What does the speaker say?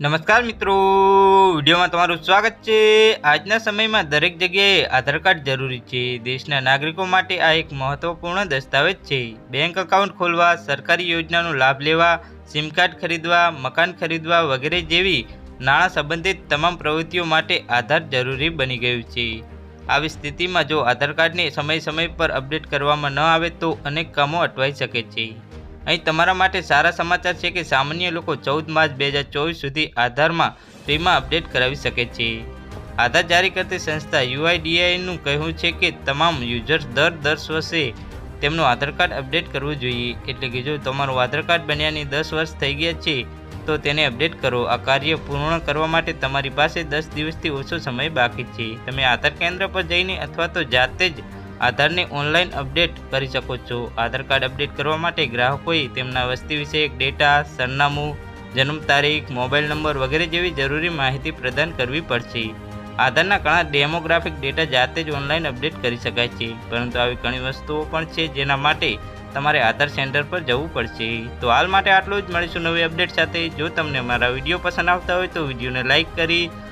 નમસ્કાર મિત્રો. વિડીયોમાં તમારું સ્વાગત છે. આજના સમયમાં દરેક જગ્યાએ આધાર કાર્ડ જરૂરી છે. દેશના નાગરિકો માટે આ એક મહત્વપૂર્ણ દસ્તાવેજ છે. બેંક એકાઉન્ટ ખોલવા, સરકારી યોજનાનો લાભ લેવા, સિમ કાર્ડ ખરીદવા, મકાન ખરીદવા વગેરે જેવી નાણાં સંબંધિત તમામ પ્રવૃત્તિઓ માટે આધાર જરૂરી બની ગયું છે. આવી સ્થિતિમાં જો આધાર કાર્ડને સમય સમય પર અપડેટ કરવામાં ન આવે તો અનેક કામો અટવાઈ શકે છે. અહીં તમારા માટે સારા સમાચાર છે કે સામાન્ય લોકો ચૌદ માર્ચ બે હજાર ચોવીસ સુધી આધારમાં ફ્રીમાં અપડેટ કરાવી શકે છે. આધાર જારી કરતી સંસ્થા યુઆઈડીઆઈનું કહેવું છે કે તમામ યુઝર્સ દર દસ વર્ષે તેમનું આધાર કાર્ડ અપડેટ કરવું જોઈએ. એટલે કે જો તમારું આધાર કાર્ડ બન્યાની દસ વર્ષ થઈ ગયા છે, તો તેને અપડેટ કરો. આ કાર્ય પૂર્ણ કરવા માટે તમારી પાસે દસ દિવસથી ઓછો સમય બાકી છે. તમે આધાર કેન્દ્ર પર જઈને અથવા તો જાતે જ આધારને ઓનલાઈન અપડેટ કરી શકો છો. આધાર કાર્ડ અપડેટ કરવા માટે ગ્રાહકોએ તેમના વસ્તી વિષયક ડેટા, સરનામું, જન્મ તારીખ, મોબાઈલ નંબર વગેરે જેવી જરૂરી માહિતી પ્રદાન કરવી પડશે. આધારના ઘણા ડેમોગ્રાફિક ડેટા જાતે જ ઓનલાઈન અપડેટ કરી શકાય છે, પરંતુ આવી ઘણી વસ્તુઓ પણ છે જેના માટે તમારે આધાર સેન્ટર પર જવું પડશે. તો હાલ માટે આટલું જ. મળીશું નવી અપડેટ સાથે. જો તમને મારા વીડિયો પસંદ આવતા હોય તો વિડીયોને લાઇક કરી